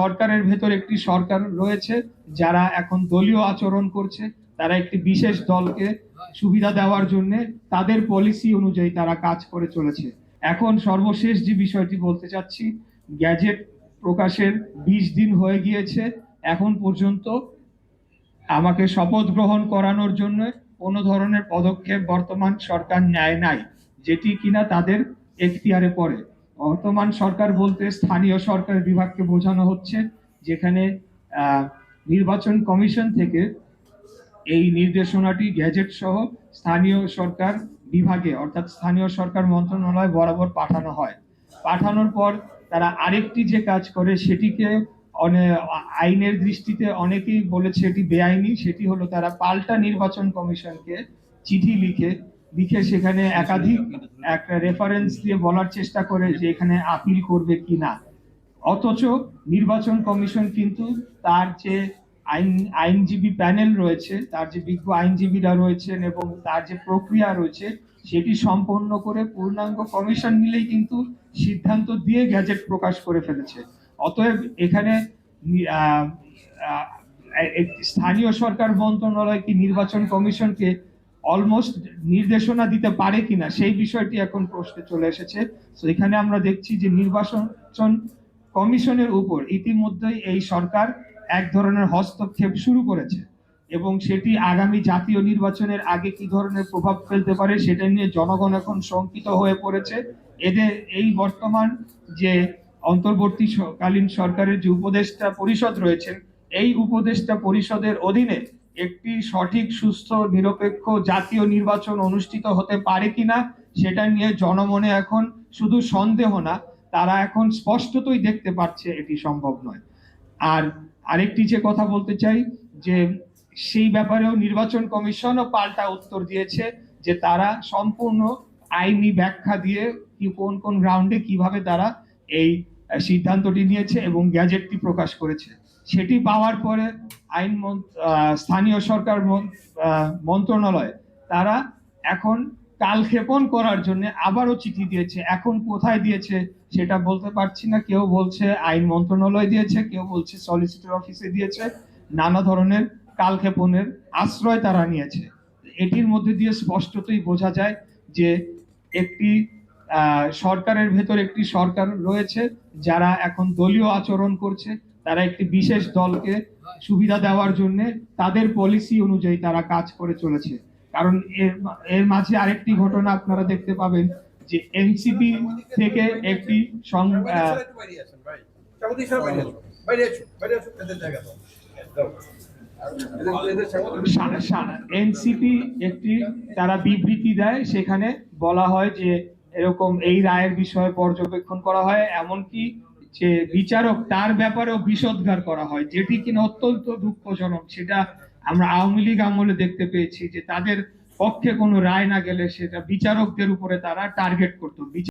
সরকারের ভেতর একটি সরকার রয়েছে যারা এখন দলীয় আচরণ করছে। তারা একটি বিশেষ দলকে সুবিধা দেওয়ার জন্য তাদের পলিসি অনুযায়ী তারা কাজ করে চলেছে। এখন সর্বশেষ যে বিষয়টি বলতে চাচ্ছি, গ্যাজেট প্রকাশের বিশ দিন হয়ে গিয়েছে। এখন পর্যন্ত আমাকে শপথ গ্রহণ করানোর জন্য কোনো ধরনের পদক্ষেপ বর্তমান সরকার নেয় নাই, যেটি কিনা তাদের এখতিয়ারে পড়ে। বর্তমান সরকার বলতে স্থানীয় সরকার বিভাগকে বোঝানো হচ্ছে, যেখানে নির্বাচন কমিশন থেকে এই নির্দেশনাটি, গ্যাজেট সহ স্থানীয় সরকার বিভাগে, অর্থাৎ স্থানীয় সরকার মন্ত্রণালয় বরাবর পাঠানো হয়। পাঠানোর পর তারা আরেকটি যে কাজ করে, সেটিকে আইনের দৃষ্টিতে অনেকেই বলেছে এটি বেআইনি, সেটি হলো তারা পাল্টা নির্বাচন কমিশনকে চিঠি লিখে লিখে সেখানে একাধিক একটা রেফারেন্স দিয়ে বলার চেষ্টা করে যে এখানে আপিল করবে কি না। অথচ নির্বাচন কমিশন কিন্তু তার যে আইন আইনজীবী প্যানেল রয়েছে তার যে বিজ্ঞ আইনজীবীরা রয়েছেন এবং তার যে প্রক্রিয়া রয়েছে সেটি সম্পন্ন করে পূর্ণাঙ্গ কমিশন মিলেই কিন্তু সিদ্ধান্ত দিয়ে গ্যাজেট প্রকাশ করে ফেলেছে। অতএব এখানে স্থানীয় সরকার মন্ত্রণালয় কি নির্বাচন কমিশনকে অলমোস্ট নির্দেশনা দিতে পারে কিনা, সেই বিষয়টি এখন প্রশ্নে চলে এসেছে। তো এখানে আমরা দেখছি যে নির্বাচন কমিশনের উপর ইতিমধ্যেই এই সরকার এক ধরনের হস্তক্ষেপ শুরু করেছে এবং সেটি আগামী জাতীয় নির্বাচনের আগে কি ধরনের প্রভাব ফেলতে পারে সেটা নিয়ে জনগণ এখন শঙ্কিত হয়ে পড়েছে। এদের এই বর্তমান যে অন্তর্বর্তীকালীন সরকারের যে উপদেষ্টা পরিষদ রয়েছে, এই উপদেষ্টা পরিষদের অধীনে একটি সঠিক, সুস্থ, নিরপেক্ষ জাতীয় নির্বাচন অনুষ্ঠিত হতে পারে কিনা সেটা নিয়ে জনমনে এখন শুধু সন্দেহ না, তারা এখন স্পষ্টতই দেখতে পাচ্ছে এটি সম্ভব নয়। আর আরেকটি যে কথা বলতে চাই, যে সেই ব্যাপারেও নির্বাচন কমিশনও পাল্টা উত্তর দিয়েছে যে তারা সম্পূর্ণ আইনি ব্যাখ্যা দিয়ে কি কোন কোন গ্রাউন্ডে কীভাবে তারা এই সিদ্ধান্তটি নিয়েছে এবং গ্যাজেটটি প্রকাশ করেছে। সেটি পাওয়ার পরে আইন স্থানীয় সরকার মন্ত্রণালয় তারা এখন কালক্ষেপণ করার জন্য আবারও চিঠি দিয়েছে। এখন কোথায় দিয়েছে সেটা বলতে পারছি না। কেউ বলছে আইন মন্ত্রণালয় দিয়েছে, কেউ বলছে সলিসিটর অফিসে দিয়েছে। নানা ধরনের কালক্ষেপণের আশ্রয় তারা নিয়েছে। এটির মধ্যে দিয়ে স্পষ্টতই বোঝা যায় যে একটি সরকারের ভেতর একটি সরকার রয়েছে যারা এখন দলীয় আচরণ করছে। তারা একটি বিশেষ দলকে সুবিধা দেওয়ার জন্য তাদের পলিসি অনুযায়ী তারা কাজ করে চলেছে। কারণ এর এর মাঝে আরেকটি ঘটনা আপনারা দেখতে পাবেন যে এনসিপি থেকে একটি এনসিপি একটি তারা বিবৃতি দেয় সেখানে বলা হয় যে এরকম এই রায়ের বিষয়ে পর্যবেক্ষণ করা হয়, এমনকি যে বিচারক তার ব্যাপারেও বিষোদ্গার করা হয়, যেটি কিনা অত্যন্ত দুঃখজনক। সেটা আমরা আওয়ামী লীগ আমলে দেখতে পেয়েছি যে তাদের পক্ষে কোনো রায় না গেলে সেটা বিচারকদের উপরে তারা টার্গেট করতো।